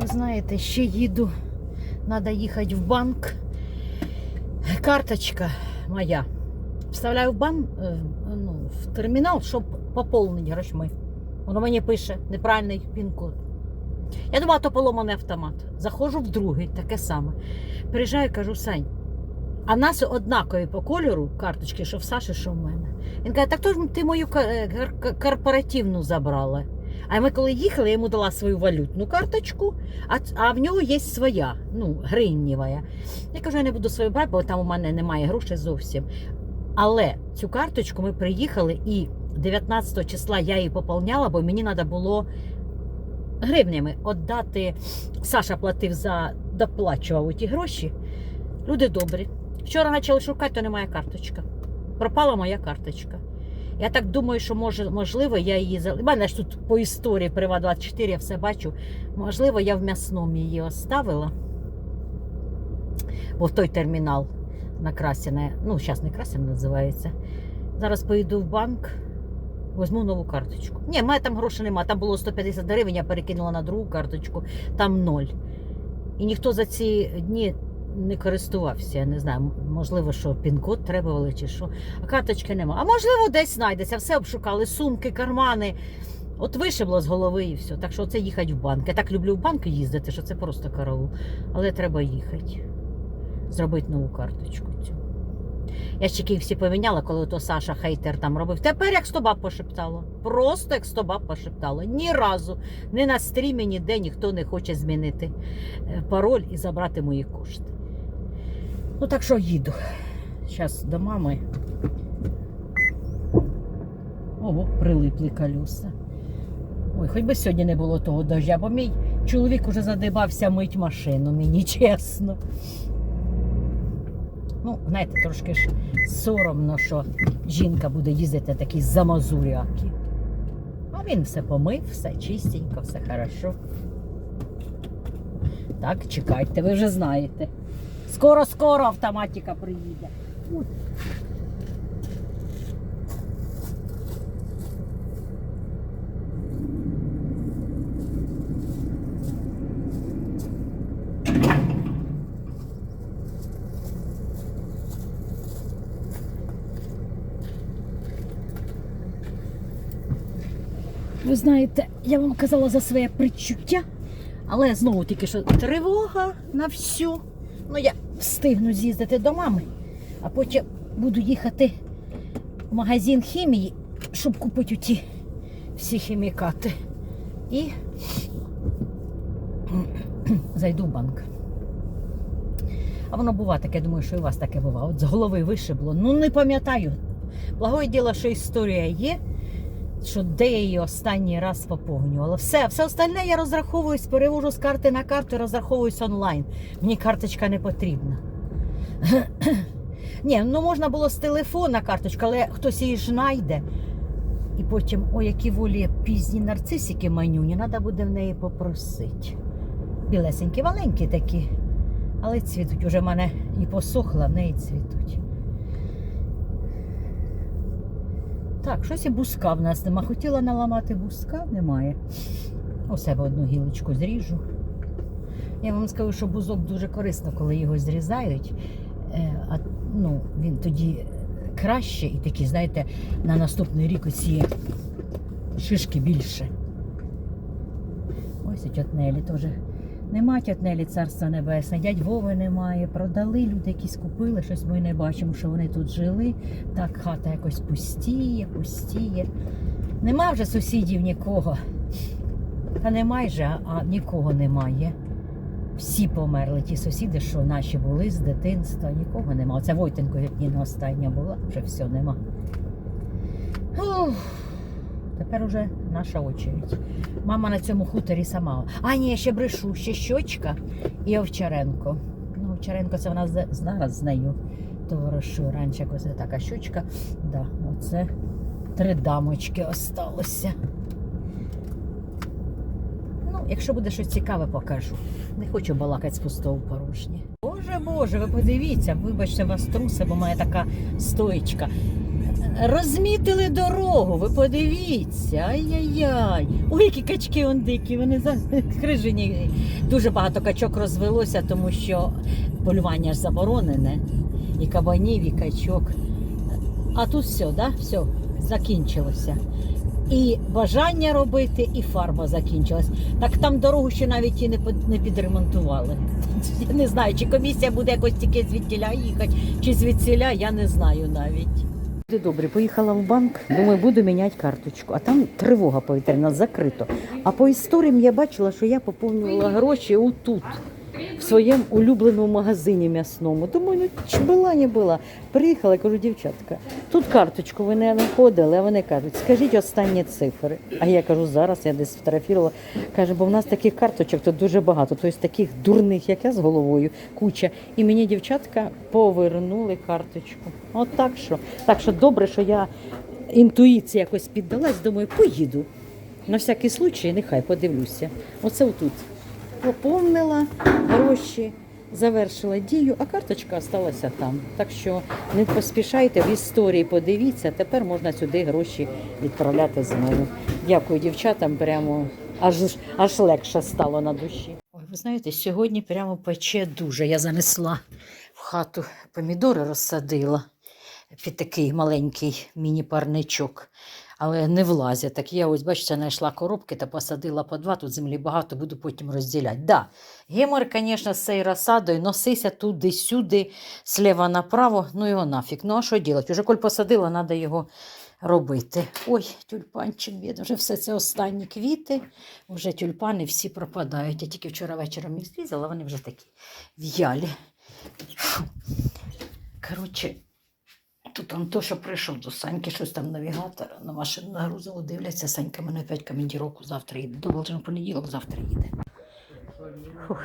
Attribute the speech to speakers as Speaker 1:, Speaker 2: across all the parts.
Speaker 1: Ви знаєте, ще їду. Треба їхати в банк. Карточка моя. Вставляю в банк, е, ну, в термінал, щоб поповнити грошми. Воно мені пише неправильний пін-код. Я думала, то поломаний автомат. Заходжу в другий, таке саме. Приїжджаю, кажу, Сань, а нас однакові по кольору карточки, що в Саші, що в мене. Він каже, так то ж ти мою е, корпоративну забрала. А ми коли їхали, я йому дала свою валютну карточку, а, а в нього є своя, ну, гривнєва. Я кажу, я не буду свою брати, бо там у мене немає грошей зовсім. Але цю карточку ми приїхали і 19 числа я її поповняла, бо мені треба було гривнями віддати. Саша платив за доплачував ті гроші. Люди добрі. Вчора почали шукати, то немає карточка. Пропала моя карточка. Я так думаю, що може, можливо, я її. У мене ж тут по історії Прива 24 я все бачу. Можливо, я в м'ясному її оставила. Бо в той термінал на Красіна, ну, зараз не Красіна називається. Зараз поїду в банк, візьму нову карточку. Ні, в мене там грошей немає. Там було 150 гривень, я перекинула на другу карточку, там ноль. І ніхто за ці дні не користувався. Я не знаю, можливо, що пін-код требували чи що. А карточки нема. А можливо, десь знайдеться. Все обшукали, сумки, кармани. От вишибло з голови і все. Так що це їхати в банк. Я так люблю в банки їздити, що це просто караул. Але треба їхати. Зробити нову карточку. цю. Я ще всі поміняла, коли то Саша хейтер там робив. Тепер як сто баб пошептало. Просто як сто баб пошептало. Ні разу, ні на стрімі, ніде ніхто не хоче змінити е, пароль і забрати мої кошти. Ну так що їду. Зараз до мами. Ого, прилипли колеса. Ой, хоч би сьогодні не було того дождя, бо мій чоловік уже задибався мить машину, мені чесно. Ну, знаєте, трошки ж соромно, що жінка буде їздити такі замазуряки. А він все помив, все чистенько, все хорошо. Так, чекайте, ви вже знаєте. Скоро-скоро автоматика приїде. Ви знаєте, я вам казала за своє предчуття, але знову тільки що тривога на всю. Ну, я встигну з'їздити до мами, а потім буду їхати в магазин хімії, щоб купити ті всі хімікати. І зайду в банк. А воно бува таке, думаю, що і у вас таке буває. От з голови вишибло. Ну не пам'ятаю. Благое діло, що історія є, що де я її останній раз поповнювала. Все, все остальне я розраховуюсь, перевожу з карти на карту, розраховуюсь онлайн. Мені карточка не потрібна. Ні, ну можна було з телефона карточка, але хтось її ж знайде. І потім, ой, які волі пізні нарцисики манюні, треба буде в неї попросити. Білесенькі, маленькі такі, але цвітуть. Уже в мене і посохла, в неї цвітуть. Так, щось і буска в нас нема. Хотіла наламати буска, немає. У себе одну гілочку зріжу. Я вам скажу, що бузок дуже корисно, коли його зрізають. Е, А, ну, він тоді краще і такі, знаєте, на наступний рік оці шишки більше. Ось і тьотнелі теж. Нема тьотнелі царства небесне, дядь Вови немає. Продали, люди якісь купили, щось ми не бачимо, що вони тут жили. Так, хата якось пустіє, пустіє. Нема вже сусідів нікого. Та не майже, а нікого немає. Всі померли, ті сусіди, що наші були з дитинства, нікого нема. Оце Войтенко Ніна остання була, вже все нема. Ух, тепер уже наша очередь. Мама на цьому хуторі сама. А, ні, ще брешу, ще щочка і Овчаренко. Ну, Овчаренко це вона зараз з нею товаришу. Раніше якось така щочка. Да, оце три дамочки осталося. Ну, якщо буде щось цікаве, покажу. Не хочу балакати з пустого порожні. Боже, Боже, ви подивіться, вибачте, вас труси, бо моя така стоїчка. Розмітили дорогу, ви подивіться. Ай-яй-яй. Ой, які качки он дикі, вони закрижені. Дуже багато качок розвелося, тому що полювання ж заборонене. І кабанів, і качок. А тут все, да? все, закінчилося. І бажання робити, і фарба закінчилась. Так там дорогу ще навіть і не, підремонтували. Я не знаю, чи комісія буде якось тільки звідтіля їхати, чи звідсіля, я не знаю навіть. Добре, поїхала в банк, думаю, буду міняти карточку. А там тривога повітряна, закрито. А по історіям я бачила, що я поповнювала гроші отут, в своєму улюбленому магазині м'ясному. Думаю, ну чи була, не була. Приїхала, кажу, дівчатка, тут карточку ви не знаходили, а вони кажуть, скажіть останні цифри. А я кажу, зараз я десь фотографувала. Каже, бо в нас таких карточок тут дуже багато, тобто таких дурних, як я з головою, куча. І мені дівчатка повернули карточку. От так що. Так що добре, що я інтуїції якось піддалась, думаю, поїду. На всякий случай, нехай подивлюся. Оце отут. Поповнила гроші, завершила дію, а карточка залишилася там. Так що не поспішайте в історії, подивіться, тепер можна сюди гроші відправляти знову. Дякую дівчатам, прямо аж, аж легше стало на душі. Ой, ви знаєте, сьогодні прямо пече дуже. Я занесла в хату помідори, розсадила під такий маленький міні-парничок. Але не влазять. Так я ось, бачите, знайшла коробки та посадила по два, тут землі багато, буду потім розділяти. Да, гемор, звісно, з цією розсадою, носися туди-сюди, сліва направо, ну його нафіг. Ну а що робити? Уже коль посадила, треба його робити. Ой, тюльпанчик, бідний, вже все це останні квіти, вже тюльпани всі пропадають. Я тільки вчора вечором їх зрізала, вони вже такі в'ялі. Коротше, Тут он то, що прийшов до Саньки, щось там навігатор на машину нагрузило, дивляться, Санька мене опять командіровку завтра їде. Должен понеділок завтра їде. Фух.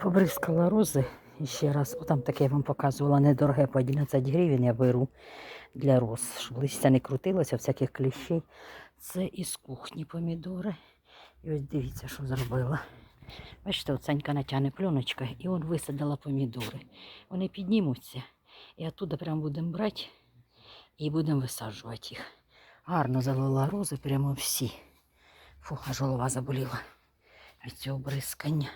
Speaker 1: Побризкала рози і ще раз. Отам таке я вам показувала недороге по 11 гривень я беру для роз, щоб листя не крутилося, всяких кліщей. Це із кухні помідори. І ось дивіться, що зробила. Бачите, от Санька натягне пленочка і он висадила помідори. Вони піднімуться. І оттуда прямо будемо брати і будемо висаджувати їх. Гарно залила рози, прямо всі. Фу, аж голова заболіла від цього бризкання.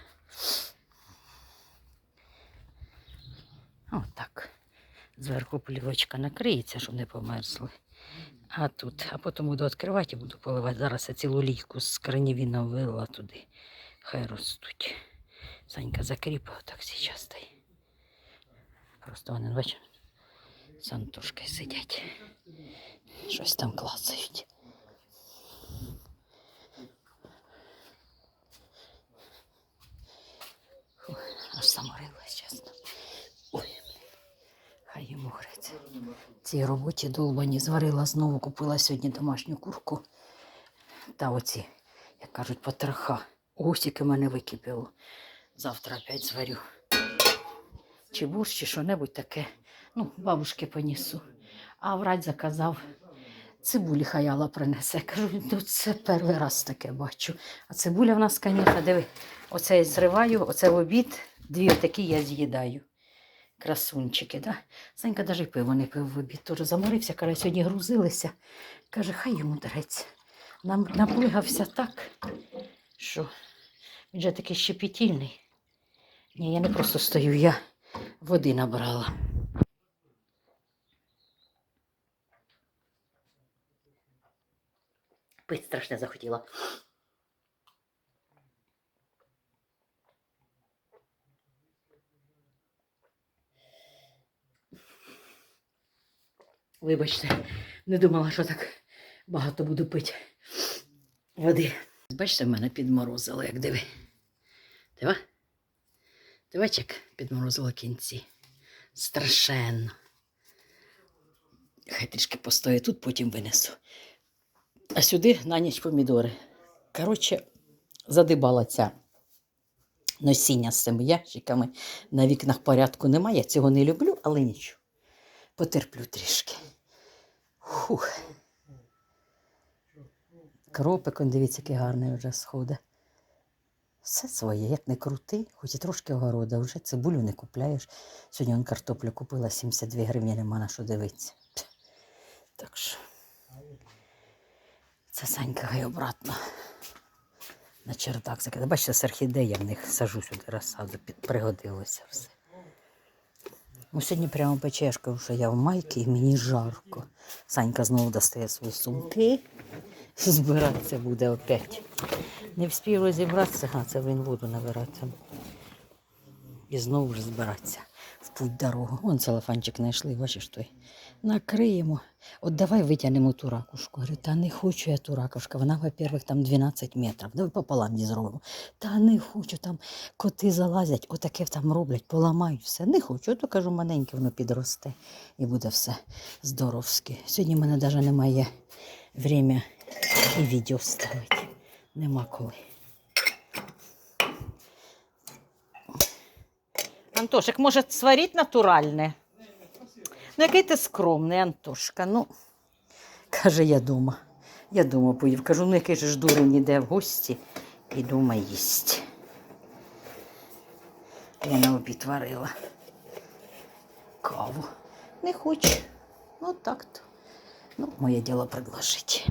Speaker 1: Отак. Зверху плівочка накриється, щоб не померзли. А тут, а потім буду відкривати і буду поливати. Зараз я цілу лійку з кранівіном вилила туди. Хай ростуть. Санька закріпила так зараз. Просто вони, бачиш, з Антошкою сидять. Щось там клацають. Аж саморилась, чесно. Ой. Хай йому греться. Цій роботі долбані зварила знову, купила сьогодні домашню курку. Та оці, як кажуть, потроха. Гусики мене википіло. Завтра опять зварю чи борщ, чи що-небудь таке. Ну, бабушки понесу. А врать заказав. Цибулі хаяла принесе. Кажу, ну це перший раз таке бачу. А цибуля в нас, звісно, диви, оце я зриваю, оце в обід, дві отакі я з'їдаю. Красунчики, да? Санька навіть пиво не пив в обід. Тож заморився, каже, сьогодні грузилися. Каже, хай йому дареться. Нам наплигався так, що він же такий щепетільний. Ні, я не просто стою, я води набрала. Пить страшне захотіла. Вибачте, не думала, що так багато буду пити води. Бачите, в мене підморозило, як диви. Дива? Як підморозило кінці. Страшенно. Хай трішки постоїть тут, потім винесу. А сюди на ніч помідори. Коротше, задибала ця носіння з цими ящиками. На вікнах порядку немає. Я цього не люблю, але нічого. Потерплю трішки. Фух. Кропик, дивіться, який гарний вже сходить.
Speaker 2: Все своє, як не крути, хоч і трошки огорода, вже цибулю не купляєш. Сьогодні он картоплю купила 72 гривні, нема на що дивитися. Так що. Це Санька хай обратно. На чердак закиде. Бачите, з орхідея в них сажу сюди розсаду, пригодилося все. Ну, сьогодні прямо печешка, що я в майці і мені жарко. Санька знову достає свої сумки. Збиратися буде опять. Не встиг розібратися, а це він воду набиратися. І знову ж збиратися в путь дорогу. Вон целофанчик знайшли, бачиш той. Накриємо. От давай витягнемо ту ракушку. Говорю, та не хочу я ту ракушку. Вона, во-первых, там 12 метрів. Давай пополам її зробимо. Та не хочу, там коти залазять, отаке там роблять, поламають все. Не хочу. Ото кажу, маленьке воно підросте і буде все здоровське. Сьогодні в мене навіть немає время і відео ставити. Нема коли. Антошик, може, сварить натуральне? Ну, який ти скромний, Антошка. Ну, каже, я дома. Я дома поїв. Кажу, ну який же ж дурень іде в гості і дома їсть. Я на обід варила каву. Не хоче. Ну так то. Ну, моє діло предложити.